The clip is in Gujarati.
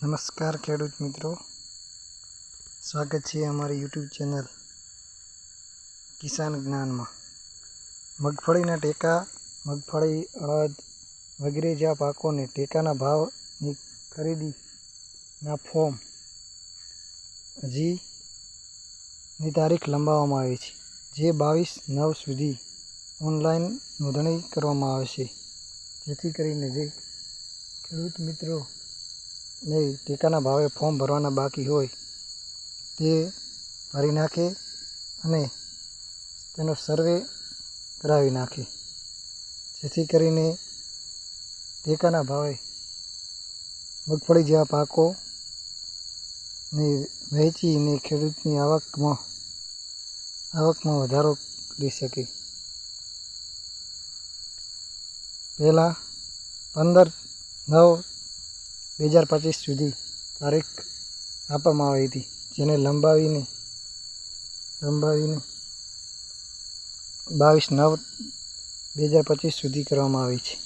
નમસ્કાર ખેડૂત મિત્રો. સ્વાગત છે અમારી યુટ્યુબ ચેનલ કિસાન જ્ઞાનમાં. મગફળીના ટેકા, મગફળી, અડદ વગેરે જેવા પાકોને ટેકાના ભાવની ખરીદીના ફોર્મ હજીની તારીખ લંબાવવામાં આવી છે, જે બાવીસ નવ સુધી ઓનલાઈન નોંધણી કરવામાં આવશે જેથી કરીને જે ખેડૂત મિત્રો ને ટેકાના ભાવે ફોર્મ ભરવાના બાકી હોય, તે ભરી નાખે અને તેનો સર્વે કરાવી નાખે. જેથી કરીને ટેકાના ભાવે મગફળી જેવા પાકો ને વહેંચીને ખેડૂતની આવકમાં આવકમાં વધારો કરી શકે. પહેલાં પંદર, નવ બે હજાર પચીસ સુધી તારીખ આપવામાં આવી હતી, જેને લંબાવીને લંબાવીને બાવીસ નવ બે હજાર પચીસ સુધી કરવામાં આવી છે.